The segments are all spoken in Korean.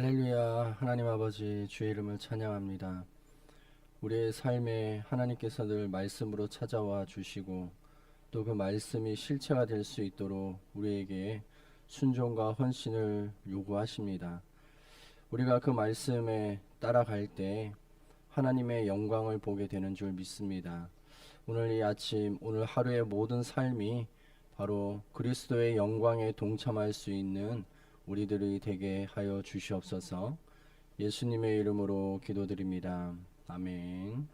할렐루야 하나님 아버지 주의 이름을 찬양합니다. 우리의 삶에 하나님께서 늘 말씀으로 찾아와 주시고 또 그 말씀이 실체가 될 수 있도록 우리에게 순종과 헌신을 요구하십니다. 우리가 그 말씀에 따라갈 때 하나님의 영광을 보게 되는 줄 믿습니다. 오늘 이 아침 오늘 하루의 모든 삶이 바로 그리스도의 영광에 동참할 수 있는 우리들이 되게 하여 주시옵소서. 예수님의 이름으로 기도드립니다. 아멘.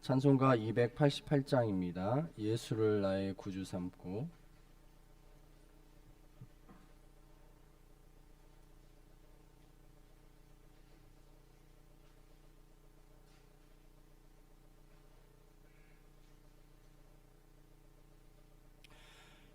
찬송가 288장입니다. 예수를 나의 구주 삼고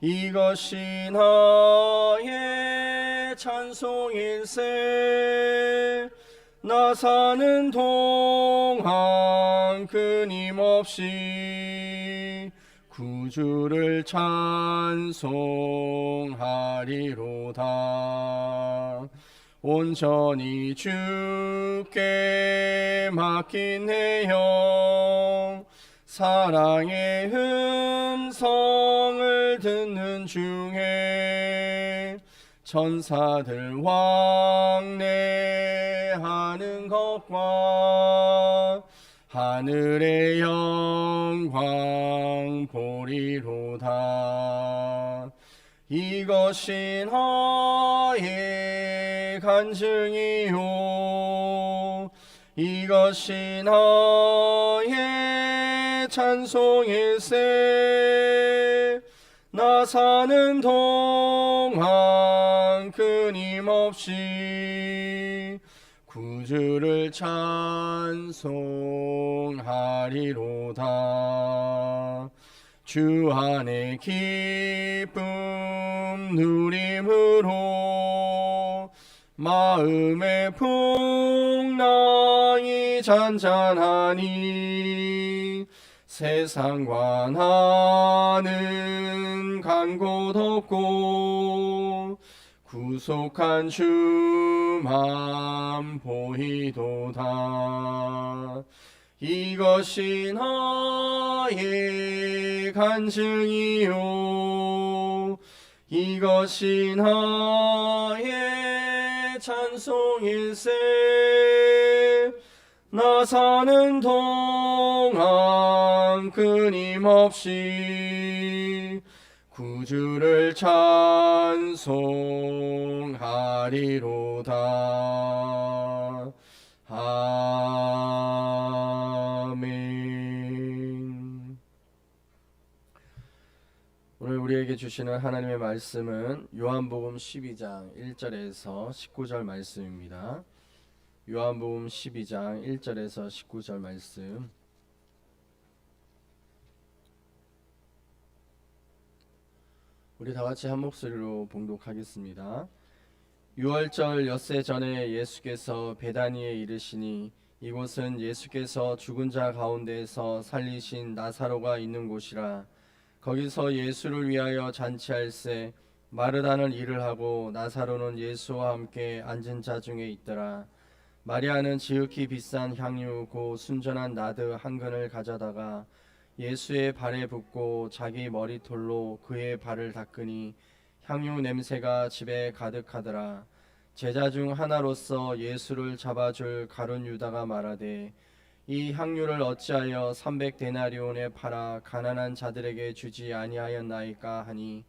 이것이 나의 찬송일세. 나 사는 동안 끊임없이 구주를 찬송하리로다. 온전히 주께 맡긴 내영 사랑의 음성을 듣는 중에 천사들 왕래하는 것과 하늘의 영광 보리로다. 이것이 나의 간증이요. 이것이 나의 찬송일세 나 사는 동안 끊임없이 구주를 찬송하리로다. 주 안에 기쁨 누림으로 마음의 풍랑이 잔잔하니 세상과 나는 간곳 없고 구속한 주만 보이도다. 이것이 나의 간증이요. 이것이 나의 찬송일세 나 사는 동안 끊임없이 구주를 찬송하리로다 아멘 오늘 우리에게 주시는 하나님의 말씀은 요한복음 12장 1절에서 19절 말씀입니다. 요한복음 12장 1절에서 19절 말씀. 우리 다 같이 한 목소리로 봉독하겠습니다. 6월절 엿새 전에 예수께서 베다니에 이르시니 이곳은 예수께서 죽은 자 가운데에서 살리신 나사로가 있는 곳이라 거기서 예수를 위하여 잔치할세 마르다는 일을 하고 나사로는 예수와 함께 앉은 자 중에 있더라 마리아는 지극히 비싼 향유 고 순전한 나드 한 근을 가져다가 예수의 발에 붓고 자기 머리털로 그의 발을 닦으니 향유 냄새가 집에 가득하더라. 제자 중 하나로서 예수를 잡아줄 가룟 유다가 말하되 이 향유를 어찌하여 300데나리온에 팔아 가난한 자들에게 주지 아니하였나이까 하니?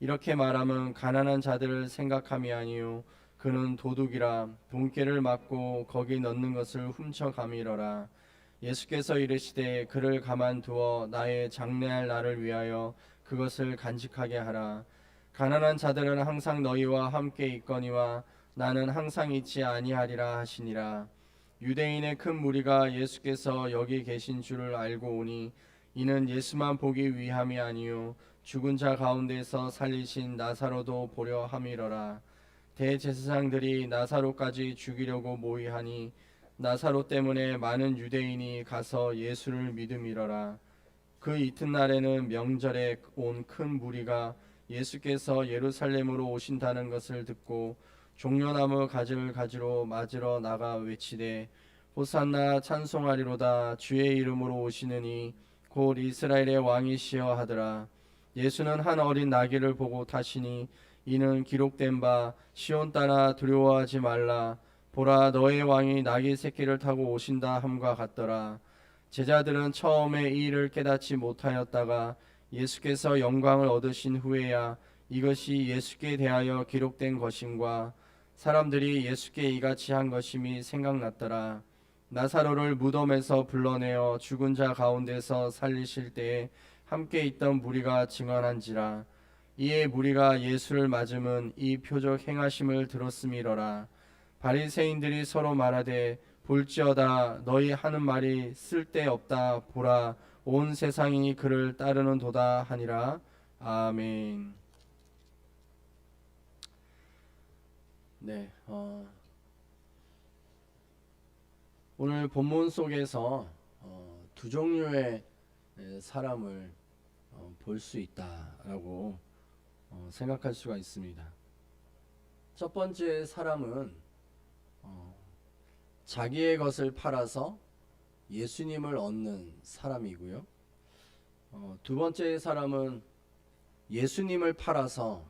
이렇게 말하면 가난한 자들을 생각함이 아니요 그는 도둑이라 돈깨를 맞고 거기 넣는 것을 훔쳐가미러라. 예수께서 이르시되 그를 가만두어 나의 장래할 날을 위하여 그것을 간직하게 하라. 가난한 자들은 항상 너희와 함께 있거니와 나는 항상 잊지 아니하리라 하시니라. 유대인의 큰 무리가 예수께서 여기 계신 줄을 알고 오니 이는 예수만 보기 위함이 아니요. 죽은 자 가운데서 살리신 나사로도 보려 함이러라 대제사장들이 나사로까지 죽이려고 모의하니 나사로 때문에 많은 유대인이 가서 예수를 믿음이러라. 그 이튿날에는 명절에 온 큰 무리가 예수께서 예루살렘으로 오신다는 것을 듣고 종려나무 가지를 가지러 맞으러 나가 외치되 호산나 찬송하리로다. 주의 이름으로 오시느니 곧 이스라엘의 왕이시여 하더라. 예수는 한 어린 나귀를 보고 타시니 이는 기록된 바 시온 따라 두려워하지 말라. 보라 너의 왕이 나귀 새끼를 타고 오신다 함과 같더라. 제자들은 처음에 이 일을 깨닫지 못하였다가 예수께서 영광을 얻으신 후에야 이것이 예수께 대하여 기록된 것임과 사람들이 예수께 이같이 한 것임이 생각났더라. 나사로를 무덤에서 불러내어 죽은 자 가운데서 살리실 때에 함께 있던 무리가 증언한지라 이에 무리가 예수를 맞음은 이 표적 행하심을 들었음이러라. 바리새인들이 서로 말하되 볼지어다 너희 하는 말이 쓸데없다. 보라 온 세상이 그를 따르는 도다 하니라. 아멘. 네, 어, 오늘 본문 속에서 어, 두 종류의 에, 사람을 어, 볼수 있다라고 어, 생각할 수가 있습니다. 첫 번째 사람은 어, 자기의 것을 팔아서 예수님을 얻는 사람이고요. 어, 두 번째 사람은 예수님을 팔아서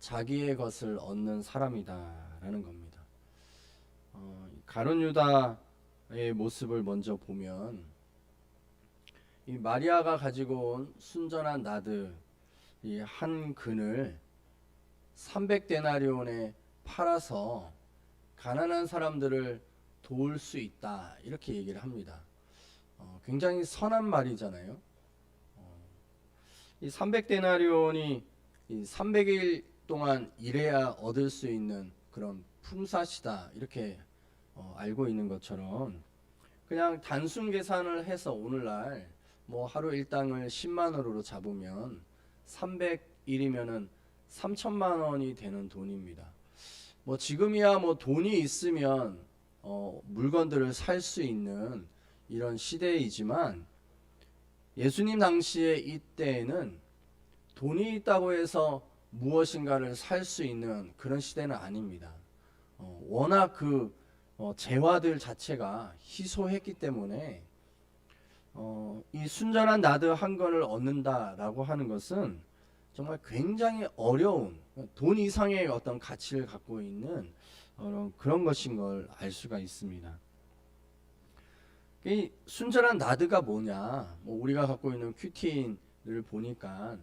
자기의 것을 얻는 사람이다라는 겁니다. 어, 가룟 유다의 모습을 먼저 보면 이 마리아가 가지고 온 순전한 나드 이 한 근을 300데나리온에 팔아서 가난한 사람들을 도울 수 있다 이렇게 얘기를 합니다. 어, 굉장히 선한 말이잖아요. 어, 이 300데나리온이 이 300일 동안 일해야 얻을 수 있는 그런 품삯이다 이렇게 어, 알고 있는 것처럼 그냥 단순 계산을 해서 오늘날 뭐 하루 일당을 10만 원으로 잡으면 300일이면은 3천만 원이 되는 돈입니다. 뭐 지금이야 뭐 돈이 있으면 어, 물건들을 살 수 있는 이런 시대이지만 예수님 당시에 이때에는 돈이 있다고 해서 무엇인가를 살 수 있는 그런 시대는 아닙니다. 어, 워낙 그 어, 재화들 자체가 희소했기 때문에 어, 이 순전한 나드 한 건을 얻는다라고 하는 것은 정말 굉장히 어려운 돈 이상의 어떤 가치를 갖고 있는 어, 그런 것인 걸 알 수가 있습니다. 이 순전한 나드가 뭐냐? 뭐 우리가 갖고 있는 큐틴을 보니까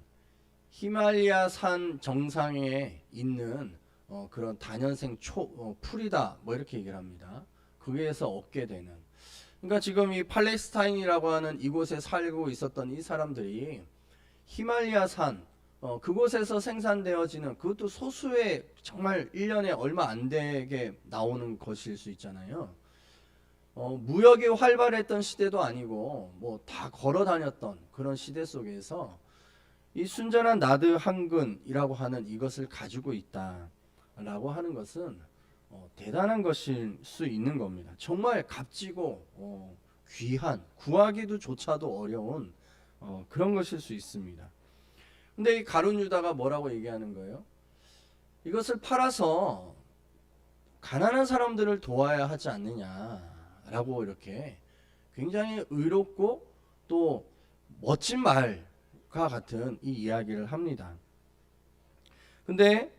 히말리아 산 정상에 있는 어, 그런 다년생 초 어, 풀이다 뭐 이렇게 얘기를 합니다. 거기에서 얻게 되는. 그러니까 지금 이 팔레스타인이라고 하는 이곳에 살고 있었던 이 사람들이 히말리아 산 어, 그곳에서 생산되어지는 그것도 소수의 정말 1년에 얼마 안 되게 나오는 것일 수 있잖아요. 어, 무역이 활발했던 시대도 아니고 뭐 다 걸어 다녔던 그런 시대 속에서 이 순전한 나드 한근이라고 하는 이것을 가지고 있다라고 하는 것은 어, 대단한 것일 수 있는 겁니다. 정말 값지고 어, 귀한 구하기도 조차도 어려운 어, 그런 것일 수 있습니다. 근데 이 가룟 유다가 뭐라고 얘기하는 거예요? 이것을 팔아서 가난한 사람들을 도와야 하지 않느냐라고 이렇게 굉장히 의롭고 또 멋진 말과 같은 이 이야기를 합니다. 근데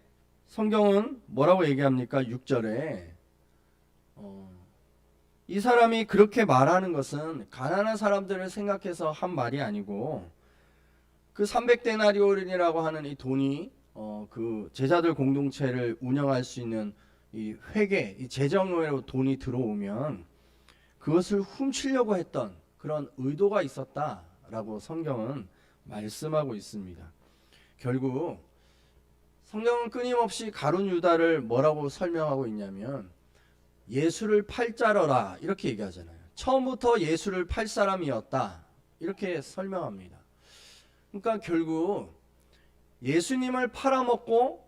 성경은 뭐라고 얘기합니까? 6절에 어, 이 사람이 그렇게 말하는 것은 가난한 사람들을 생각해서 한 말이 아니고 그 300데나리온이라고 하는 이 돈이 어, 그 제자들 공동체를 운영할 수 있는 이 회계, 이 재정으로 돈이 들어오면 그것을 훔치려고 했던 그런 의도가 있었다라고 성경은 말씀하고 있습니다. 결국 성경은 끊임없이 가룟 유다를 뭐라고 설명하고 있냐면 예수를 팔 자러라 이렇게 얘기하잖아요. 처음부터 예수를 팔 사람이었다 이렇게 설명합니다. 그러니까 결국 예수님을 팔아먹고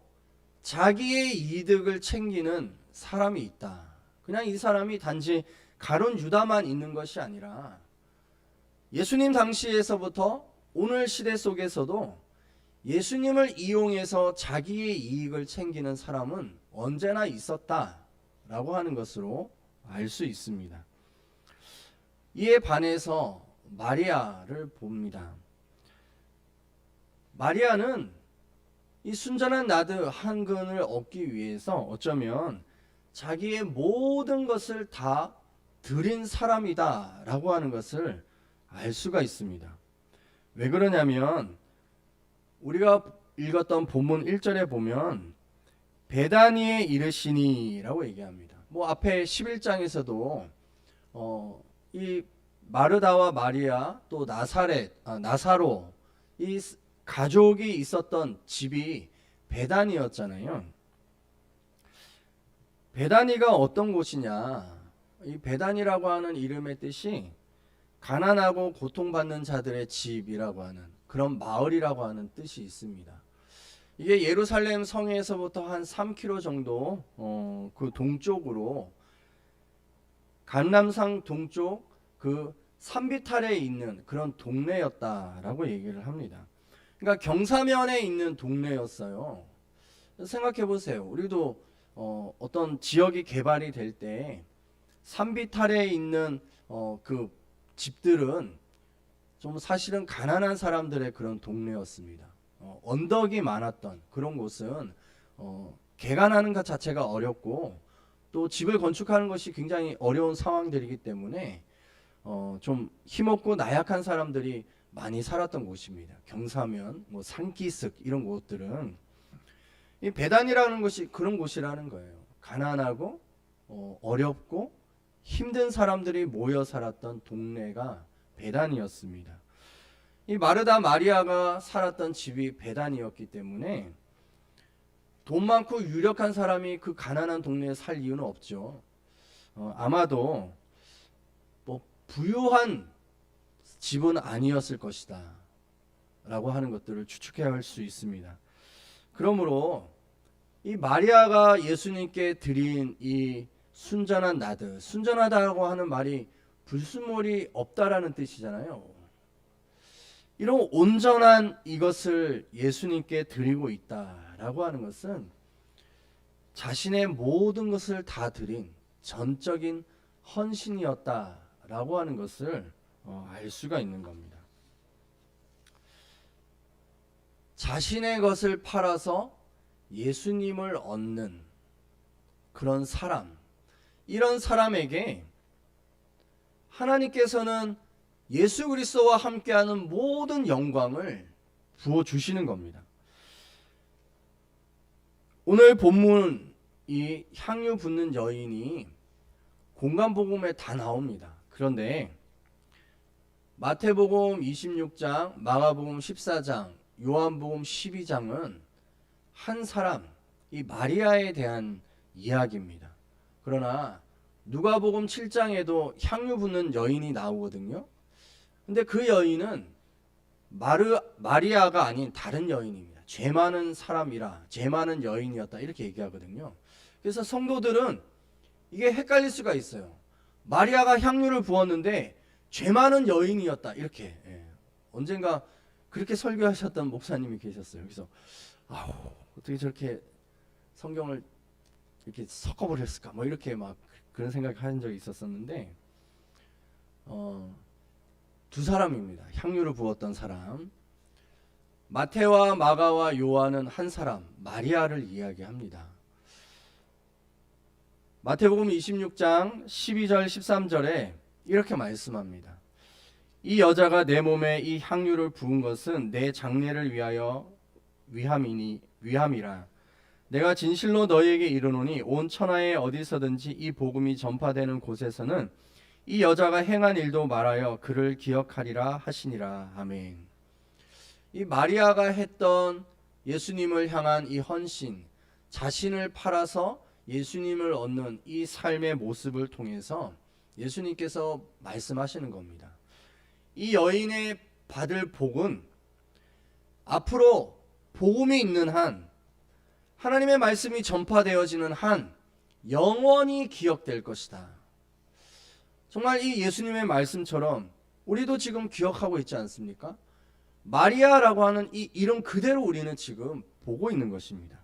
자기의 이득을 챙기는 사람이 있다. 그냥 이 사람이 단지 가론 유다만 있는 것이 아니라 예수님 당시에서부터 오늘 시대 속에서도 예수님을 이용해서 자기의 이익을 챙기는 사람은 언제나 있었다라고 하는 것으로 알 수 있습니다. 이에 반해서 마리아를 봅니다. 마리아는 이 순전한 나드 한 근을 얻기 위해서 어쩌면 자기의 모든 것을 다 드린 사람이다라고 하는 것을 알 수가 있습니다. 왜 그러냐면 우리가 읽었던 본문 1절에 보면 베다니에 이르시니라고 얘기합니다. 뭐 앞에 11장에서도 어, 이 마르다와 마리아 또 나사렛 아, 나사로 이 가족이 있었던 집이 베단이었잖아요. 베단이가 어떤 곳이냐? 이 베단이라고 하는 이름의 뜻이 가난하고 고통받는 자들의 집이라고 하는 그런 마을이라고 하는 뜻이 있습니다. 이게 예루살렘 성에서부터 한 3km 정도 어, 그 동쪽으로 감남산 동쪽 그 산비탈에 있는 그런 동네였다라고 얘기를 합니다. 그러니까 경사면에 있는 동네였어요. 생각해 보세요. 우리도 어, 어떤 지역이 개발이 될 때 산비탈에 있는 어, 그 집들은 좀 사실은 가난한 사람들의 그런 동네였습니다. 어, 언덕이 많았던 그런 곳은 어, 개간하는 것 자체가 어렵고 또 집을 건축하는 것이 굉장히 어려운 상황들이기 때문에 어, 좀 힘없고 나약한 사람들이 많이 살았던 곳입니다. 경사면, 뭐 산기슭 이런 곳들은 이 배단이라는 것이 그런 곳이라는 거예요. 가난하고 어, 어렵고 힘든 사람들이 모여 살았던 동네가 배단이었습니다. 이 마르다 마리아가 살았던 집이 배단이었기 때문에 돈 많고 유력한 사람이 그 가난한 동네에 살 이유는 없죠. 어, 아마도 뭐 부유한 집은 아니었을 것이다. 라고 하는 것들을 추측해야 할 수 있습니다. 그러므로 이 마리아가 예수님께 드린 이 순전한 나드, 순전하다고 하는 말이 불순물이 없다라는 뜻이잖아요. 이런 온전한 이것을 예수님께 드리고 있다라고 하는 것은 자신의 모든 것을 다 드린 전적인 헌신이었다라고 하는 것을 어, 알 수가 있는 겁니다. 자신의 것을 팔아서 예수님을 얻는 그런 사람, 이런 사람에게 하나님께서는 예수 그리스도와 함께하는 모든 영광을 부어 주시는 겁니다. 오늘 본문 이 향유 붓는 여인이 공간 복음에 다 나옵니다. 그런데 마태복음 26장, 마가복음 14장, 요한복음 12장은 한 사람, 이 마리아에 대한 이야기입니다. 그러나 누가복음 7장에도 향유 붓는 여인이 나오거든요. 근데 그 여인은 마르, 마리아가 아닌 다른 여인입니다. 죄 많은 사람이라 죄 많은 여인이었다 이렇게 얘기하거든요. 그래서 성도들은 이게 헷갈릴 수가 있어요. 마리아가 향유를 부었는데 죄 많은 여인이었다 이렇게 예. 언젠가 그렇게 설교하셨던 목사님이 계셨어요. 그래서 아우 어떻게 저렇게 성경을 이렇게 섞어버렸을까 뭐 이렇게 막 그런 생각한 적이 있었었는데 어, 두 사람입니다. 향유를 부었던 사람 마테와 마가와 요한은 한 사람 마리아를 이야기합니다. 마태복음 26장 12절 13절에 이렇게 말씀합니다. 이 여자가 내 몸에 이 향유를 부은 것은 내 장례를 위하여 위함이니 위함이라. 내가 진실로 너희에게 이르노니 온 천하에 어디서든지 이 복음이 전파되는 곳에서는 이 여자가 행한 일도 말하여 그를 기억하리라 하시니라. 아멘. 이 마리아가 했던 예수님을 향한 이 헌신, 자신을 팔아서 예수님을 얻는 이 삶의 모습을 통해서 예수님께서 말씀하시는 겁니다. 이 여인의 받을 복은 앞으로 복음이 있는 한 하나님의 말씀이 전파되어지는 한 영원히 기억될 것이다. 정말 이 예수님의 말씀처럼 우리도 지금 기억하고 있지 않습니까? 마리아라고 하는 이 이름 그대로 우리는 지금 보고 있는 것입니다.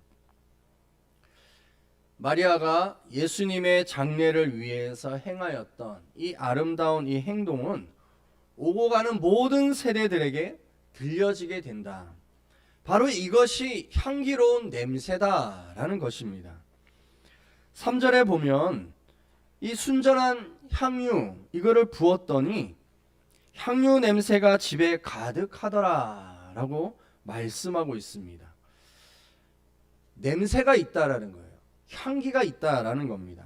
마리아가 예수님의 장례를 위해서 행하였던 이 아름다운 이 행동은 오고 가는 모든 세대들에게 들려지게 된다. 바로 이것이 향기로운 냄새다라는 것입니다. 3절에 보면 이 순전한 향유 이거를 부었더니 향유 냄새가 집에 가득하더라라고 말씀하고 있습니다. 냄새가 있다라는 거예요. 향기가 있다라는 겁니다.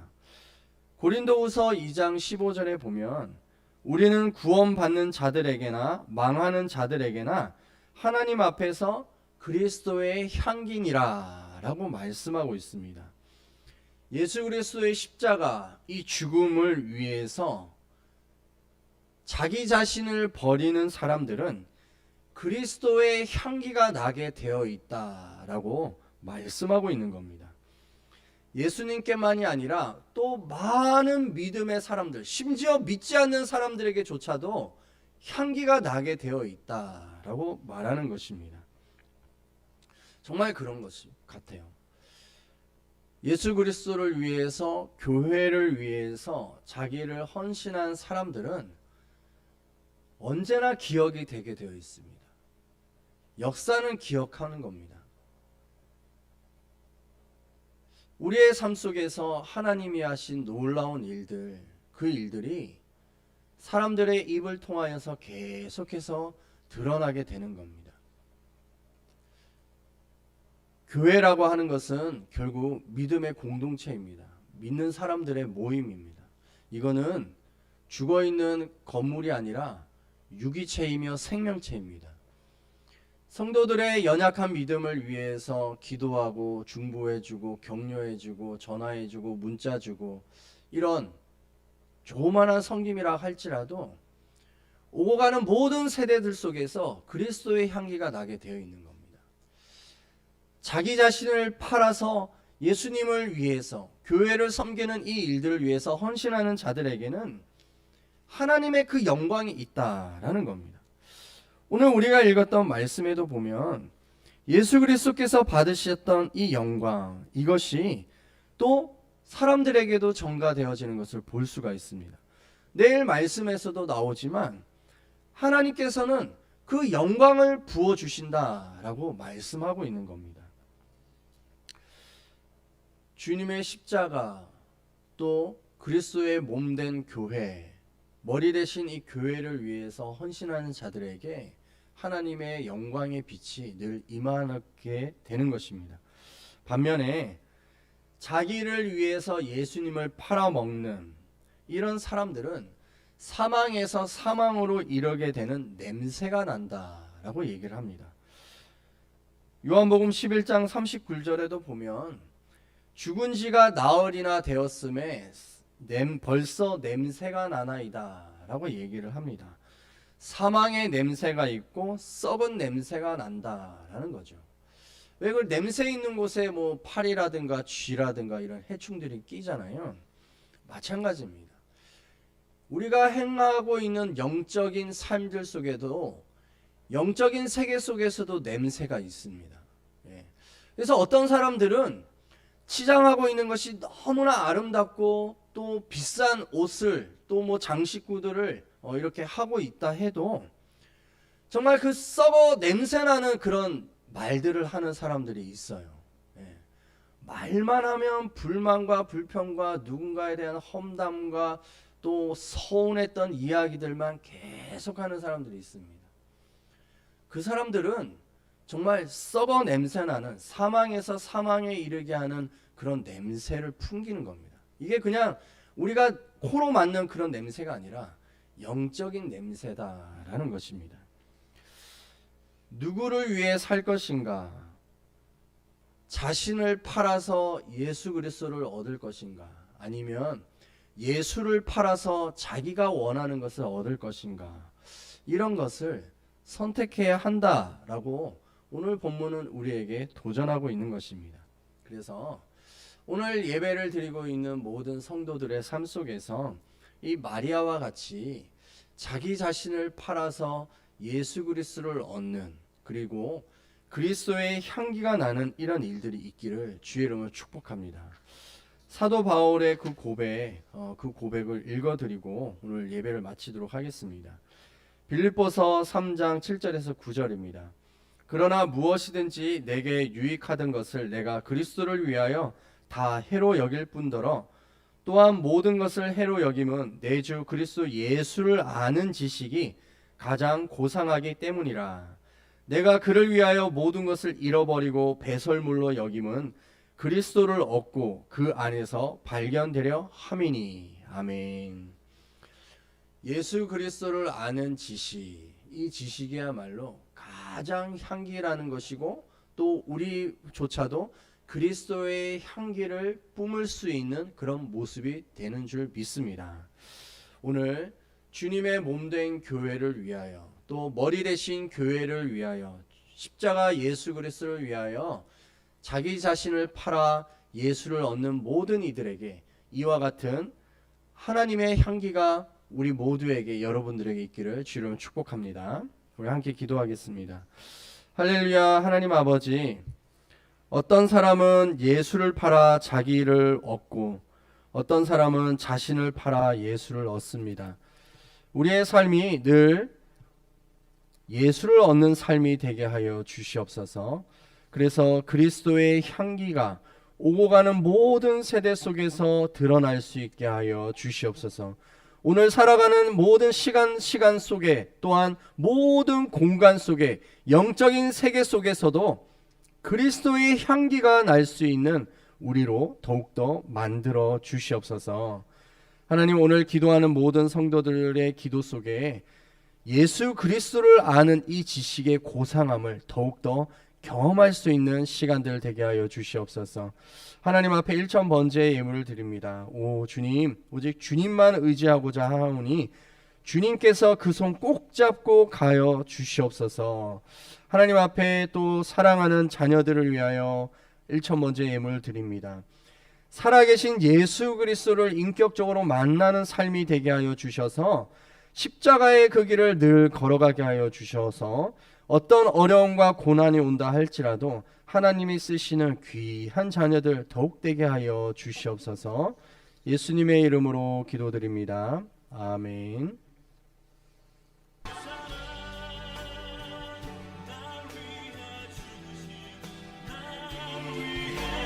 고린도후서 2장 15절에 보면 우리는 구원받는 자들에게나 망하는 자들에게나 하나님 앞에서 그리스도의 향기니라라고 말씀하고 있습니다. 예수 그리스도의 십자가 이 죽음을 위해서 자기 자신을 버리는 사람들은 그리스도의 향기가 나게 되어 있다라고 말씀하고 있는 겁니다. 예수님께만이 아니라 또 많은 믿음의 사람들, 심지어 믿지 않는 사람들에게조차도 향기가 나게 되어 있다라고 말하는 것입니다. 정말 그런 것 같아요. 예수 그리스도를 위해서 교회를 위해서 자기를 헌신한 사람들은 언제나 기억이 되게 되어 있습니다. 역사는 기억하는 겁니다. 우리의 삶 속에서 하나님이 하신 놀라운 일들, 그 일들이 사람들의 입을 통하여서 계속해서 드러나게 되는 겁니다. 교회라고 하는 것은 결국 믿음의 공동체입니다. 믿는 사람들의 모임입니다. 이거는 죽어 있는 건물이 아니라 유기체이며 생명체입니다. 성도들의 연약한 믿음을 위해서 기도하고 중보해주고 격려해주고 전화해주고 문자주고 이런 조만한 성김이라 할지라도 오고 가는 모든 세대들 속에서 그리스도의 향기가 나게 되어 있는 겁니다. 자기 자신을 팔아서 예수님을 위해서 교회를 섬기는 이 일들을 위해서 헌신하는 자들에게는 하나님의 그 영광이 있다라는 겁니다. 오늘 우리가 읽었던 말씀에도 보면 예수 그리스도께서 받으셨던 이 영광 이것이 또 사람들에게도 전가되어지는 것을 볼 수가 있습니다. 내일 말씀에서도 나오지만 하나님께서는 그 영광을 부어 주신다라고 말씀하고 있는 겁니다. 주님의 십자가 또 그리스도의 몸 된 교회 머리 대신 이 교회를 위해서 헌신하는 자들에게 하나님의 영광의 빛이 늘 임하게 되는 것입니다. 반면에 자기를 위해서 예수님을 팔아먹는 이런 사람들은 사망에서 사망으로 이르게 되는 냄새가 난다라고 얘기를 합니다. 요한복음 11장 39절에도 보면 죽은 지가 나흘이나 되었음에 냄, 벌써 냄새가 나나이다 라고 얘기를 합니다. 사망의 냄새가 있고 썩은 냄새가 난다라는 거죠. 왜그 냄새 있는 곳에 뭐 파리라든가 쥐라든가 이런 해충들이 끼잖아요. 마찬가지입니다. 우리가 행하고 있는 영적인 삶들 속에도 영적인 세계 속에서도 냄새가 있습니다. 예. 그래서 어떤 사람들은 치장하고 있는 것이 너무나 아름답고 또 비싼 옷을 또 뭐 장식구들을 어 이렇게 하고 있다 해도 정말 그 썩어 냄새나는 그런 말들을 하는 사람들이 있어요. 예. 말만 하면 불만과 불평과 누군가에 대한 험담과 또 서운했던 이야기들만 계속하는 사람들이 있습니다. 그 사람들은 정말 썩어 냄새나는 사망에서 사망에 이르게 하는 그런 냄새를 풍기는 겁니다. 이게 그냥 우리가 코로 맡는 그런 냄새가 아니라 영적인 냄새다라는 것입니다. 누구를 위해 살 것인가? 자신을 팔아서 예수 그리스도를 얻을 것인가? 아니면 예수를 팔아서 자기가 원하는 것을 얻을 것인가? 이런 것을 선택해야 한다라고 오늘 본문은 우리에게 도전하고 있는 것입니다. 그래서 오늘 예배를 드리고 있는 모든 성도들의 삶 속에서 이 마리아와 같이 자기 자신을 팔아서 예수 그리스도를 얻는 그리고 그리스도의 향기가 나는 이런 일들이 있기를 주의 이름으로 축복합니다. 사도 바울의 그 고백, 어, 그 고백을 읽어드리고 오늘 예배를 마치도록 하겠습니다. 빌립보서 3장 7절에서 9절입니다. 그러나 무엇이든지 내게 유익하던 것을 내가 그리스도를 위하여 다 해로 여길 뿐더러 또한 모든 것을 해로 여김은 내 주 그리스도 예수를 아는 지식이 가장 고상하기 때문이라. 내가 그를 위하여 모든 것을 잃어버리고 배설물로 여김은 그리스도를 얻고 그 안에서 발견되려 함이니. 아멘. 예수 그리스도를 아는 지식, 이 지식이야말로 가장 향기라는 것이고 또 우리조차도 그리스도의 향기를 뿜을 수 있는 그런 모습이 되는 줄 믿습니다. 오늘 주님의 몸된 교회를 위하여 또 머리 대신 교회를 위하여 십자가 예수 그리스도를 위하여 자기 자신을 팔아 예수를 얻는 모든 이들에게 이와 같은 하나님의 향기가 우리 모두에게 여러분들에게 있기를 주로 축복합니다. 우리 함께 기도하겠습니다. 할렐루야 하나님 아버지 어떤 사람은 예수를 팔아 자기를 얻고 어떤 사람은 자신을 팔아 예수를 얻습니다. 우리의 삶이 늘 예수를 얻는 삶이 되게 하여 주시옵소서. 그래서 그리스도의 향기가 오고 가는 모든 세대 속에서 드러날 수 있게 하여 주시옵소서. 오늘 살아가는 모든 시간 시간 속에 또한 모든 공간 속에 영적인 세계 속에서도 그리스도의 향기가 날 수 있는 우리로 더욱더 만들어 주시옵소서. 하나님 오늘 기도하는 모든 성도들의 기도 속에 예수 그리스도를 아는 이 지식의 고상함을 더욱더 경험할 수 있는 시간들 되게 하여 주시옵소서. 하나님 앞에 일천 번제의 예물을 드립니다. 오 주님, 오직 주님만 의지하고자 하오니 주님께서 그 손 꼭 잡고 가여 주시옵소서. 하나님 앞에 또 사랑하는 자녀들을 위하여 일천 번째 예물을 드립니다. 살아계신 예수 그리스도를 인격적으로 만나는 삶이 되게 하여 주셔서 십자가의 그 길을 늘 걸어가게 하여 주셔서 어떤 어려움과 고난이 온다 할지라도 하나님이 쓰시는 귀한 자녀들 더욱 되게 하여 주시옵소서 예수님의 이름으로 기도드립니다. 아멘.